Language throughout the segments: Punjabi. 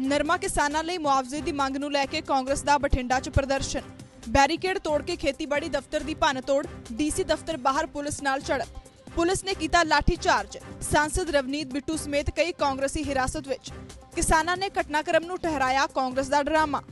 ਨਰਮਾ ਕਿਸਾਨਾਂ ਲਈ ਮੁਆਵਜ਼ੇ ਦੀ ਮੰਗ ਨੂੰ ਲੈ ਕੇ ਕਾਂਗਰਸ ਦਾ ਬਠਿੰਡਾ 'ਚ ਪ੍ਰਦਰਸ਼ਨ। ਬੈਰੀਕੇਡ ਤੋੜ ਕੇ ਖੇਤੀਬਾੜੀ ਦਫ਼ਤਰ ਦੀ ਭੰਨਤੋੜ, ਡੀਸੀ ਦਫ਼ਤਰ ਬਾਹਰ ਪੁਲਿਸ ਨਾਲ ਝੜਪ। ਪੁਲਿਸ ਨੇ ਕੀਤਾ ਲਾਠੀ ਚਾਰਜ ਸਾਂਸਦ ਰਵਨੀਤ ਬਿੱਟੂ ਸਮੇਤ ਕਈ ਕਾਂਗਰਸੀ ਹਿਰਾਸਤ ਵਿੱਚ। ਕਿਸਾਨਾਂ ਨੇ ਘਟਨਾਕ੍ਰਮ ਨੂੰ ਠਹਿਰਾਇਆ ਕਾਂਗਰਸ ਦਾ ਡਰਾਮਾ।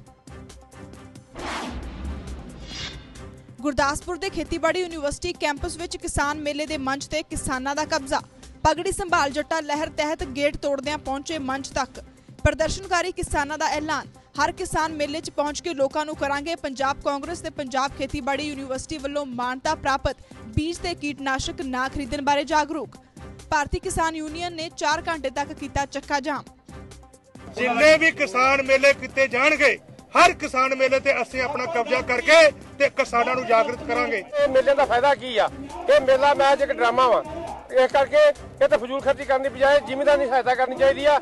ਗੁਰਦਾਸਪੁਰ ਦੇ ਖੇਤੀਬਾੜੀ ਯੂਨੀਵਰਸਿਟੀ ਕੈਂਪਸ ਵਿੱਚ ਕਿਸਾਨ ਮੇਲੇ ਦੇ ਮੰਚ ਤੇ ਕਿਸਾਨਾਂ ਦਾ ਕਬਜ਼ਾ। ਪਗੜੀ ਸੰਭਾਲ ਜੱਟਾ ਲਹਿਰ ਤਹਿਤ ਗੇਟ ਤੋੜਦਿਆਂ ਪਹੁੰਚੇ ਮੰਚ ਤੱਕ। ਪ੍ਰਦਰਸ਼ਨਕਾਰੀ ਕਿਸਾਨਾਂ ਦਾ ਐਲਾਨ। ਹਰ ਕਿਸਾਨ ਮੇਲੇ 'ਚ ਪਹੁੰਚ ਕੇ ਲੋਕਾਂ ਨੂੰ ਕਰਾਂਗੇ ਪੰਜਾਬ ਕਾਂਗਰਸ ਤੇ ਪੰਜਾਬ ਖੇਤੀਬਾੜੀ ਯੂਨੀਵਰਸਿਟੀ ਵੱਲੋਂ ਮਾਨਤਾ ਪ੍ਰਾਪਤ। ਬੀਜ ਤੇ ਕੀਟਨਾਸ਼ਕ ਨਾ ਖਰੀਦਣ ਬਾਰੇ ਜਾਗਰੂਕ। ਭਾਰਤੀ ਕਿਸਾਨ ਯੂਨੀਅਨ ਨੇ 4 ਘੰਟੇ ਤੱਕ ਕੀਤਾ ਚੱਕਾ ਜਾਮ। ਜਿੰਨੇ ਵੀ ਕਿਸਾਨ ਮੇਲੇ ਕੀਤੇ ਜਾਣਗੇ ਹਰ ਕਿਸਾਨ ਮੇਲੇ ਤੇ ਅਸੀਂ ਆਪਣਾ ਕਬਜ਼ਾ ਕਰਕੇ ਤੇ ਕਿਸਾਨਾਂ ਨੂੰ ਜਾਗਰਤ ਕਰਾਂਗੇ। ਇਹ ਮੇਲੇ ਦਾ ਫਾਇਦਾ ਕੀ ਆ? ਇਹ ਮੇਲਾ ਮੈਚ ਇੱਕ ਡਰਾਮਾ ਵਾ। ਇਸ ਕਰਕੇ ਇਹ ਤਾਂ ਫਜ਼ੂਲ ਖਰਚੀ ਕਰਨ ਦੀ ਬਜਾਏ ਜ਼ਿਮੀਂਦਾਰ ਦੀ ਸਹਾਇਤਾ ਕਰਨੀ ਚਾਹੀਦੀ ਆ।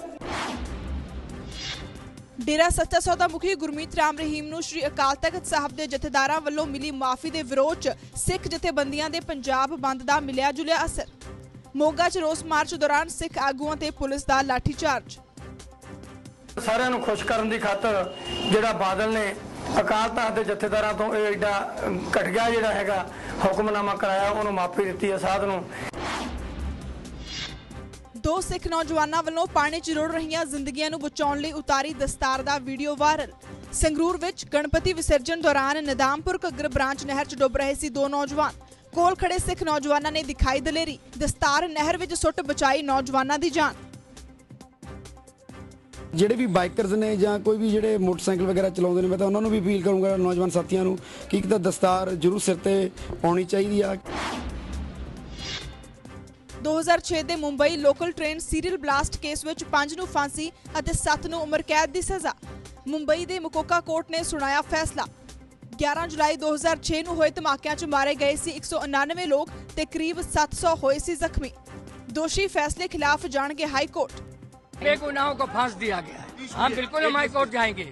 ਡੇਰਾ ਸੱਚਾ ਸੌਦਾ ਮੁਖੀ ਗੁਰਮੀਤ ਰਾਮ ਰਹੀਮ ਨੂੰ ਸ਼੍ਰੀ ਅਕਾਲ ਤਖਤ ਸਾਹਿਬ ਦੇ ਜਥੇਦਾਰਾਂ ਵੱਲੋਂ ਮਿਲੀ ਮਾਫੀ ਦੇ ਵਿਰੋਧ 'ਚ ਸਿੱਖ ਜਥੇਬੰਦੀਆਂ ਦੇ ਪੰਜਾਬ ਬੰਦ ਦਾ ਮਿਲਿਆ ਜੁਲਿਆ ਅਸਰ। ਮੋਗਾ 'ਚ ਰੋਸ ਮਾਰਚ ਦੌਰਾਨ ਸਿੱਖ ਆਗੂਆਂ ਤੇ ਪੁਲਿਸ ਦਾ ਲਾਠੀਚਾਰਜ। ਸਾਰਿਆਂ ਨੂੰ ਖੁਸ਼ ਕਰਨ ਦੀ ਖਾਤਰ ਜਿਹੜਾ ਬਾਦਲ ਨੇ ਅਕਾਲ ਤਖਤ ਦੇ ਜਥੇਦਾਰਾਂ ਤੋਂ ਇਹ ਐਡਾ ਅਮ, ਘਟੀਆ ਜਿਹੜਾ ਹੈਗਾ ਹੁਕਮਨਾਮਾ ਕਰਾਇਆ ਉਹਨੂੰ ਮਾਫੀ ਦਿੱਤੀ ਹੈ ਸਾਧ ਨੂੰ। ਦੋ ਸਿੱਖ ਨੌਜਵਾਨਾਂ ਵੱਲੋਂ ਪਾਣੀ 'ਚ ਰੁੜ ਰਹੀਆਂ ਜ਼ਿੰਦਗੀਆਂ ਨੂੰ ਬਚਾਉਣ ਲਈ ਉਤਾਰੀ ਦਸਤਾਰ ਦਾ ਵੀਡੀਓ ਵਾਇਰਲ। ਸੰਗਰੂਰ ਵਿੱਚ ਗਣਪਤੀ ਵਿਸਰਜਨ ਦੌਰਾਨ ਨਿਦਾਮਪੁਰ ਘੱਗਰ ਬ੍ਰਾਂਚ ਨਹਿਰ 'ਚ ਡੁੱਬ ਰਹੇ ਸੀ ਦੋ ਨੌਜਵਾਨ। ਕੋਲ ਖੜੇ ਸਿੱਖ ਨੌਜਵਾਨਾਂ ਨੇ ਦਿਖਾਈ ਦਲੇਰੀ। ਦਸਤਾਰ ਨਹਿਰ ਵਿੱਚ ਸੁੱਟ ਬਚਾਈ ਨੌਜਵਾਨਾਂ ਦੀ ਜਾਨ। ਜਿਹੜੇ ਵੀ ਬਾਈਕਰਸ ਨੇ ਜਾਂ ਕੋਈ ਵੀ ਜਿਹੜੇ ਮੋਟਰਸਾਈਕਲ ਵਗੈਰਾ ਚਲਾਉਂਦੇ ਨੇ, ਮੈਂ ਤਾਂ ਉਹਨਾਂ ਨੂੰ ਵੀ ਅਪੀਲ ਕਰੂੰਗਾ ਨੌਜਵਾਨ ਸਾਥੀਆਂ ਨੂੰ ਕਿ ਇੱਕ ਤਾਂ ਦਸਤਾਰ ਜ਼ਰੂਰ ਸਿਰ ਤੇ ਪਾਉਣੀ ਚਾਹੀਦੀ ਆ। 2006 ਦੇ Mumbai local train serial blast case ਵਿੱਚ 5 ਨੂੰ ਫਾਂਸੀ ਅਤੇ 7 ਨੂੰ ਉਮਰ ਕੈਦ ਦੀ ਸਜ਼ਾ ਮੁੰਬਈ ਦੇ ਮੁਕੋਕਾ ਕੋਰਟ ਨੇ ਸੁਣਾਇਆ ਫੈਸਲਾ 11 ਜੁਲਾਈ 2006 ਨੂੰ ਹੋਏ ਧਮਾਕਿਆਂ 'ਚ ਮਾਰੇ ਗਏ ਸੀ 199 ਲੋਕ ਤੇ ਕਰੀਬ 700 ਹੋਏ ਸੀ ਜ਼ਖਮੀ ਦੋਸ਼ੀ ਫੈਸਲੇ ਖਿਲਾਫ ਜਾਣਗੇ ਹਾਈ ਕੋਰਟ बेगुनाहों को फांस दिया गया है हम बिल्कुल हम हाई कोर्ट जाएंगे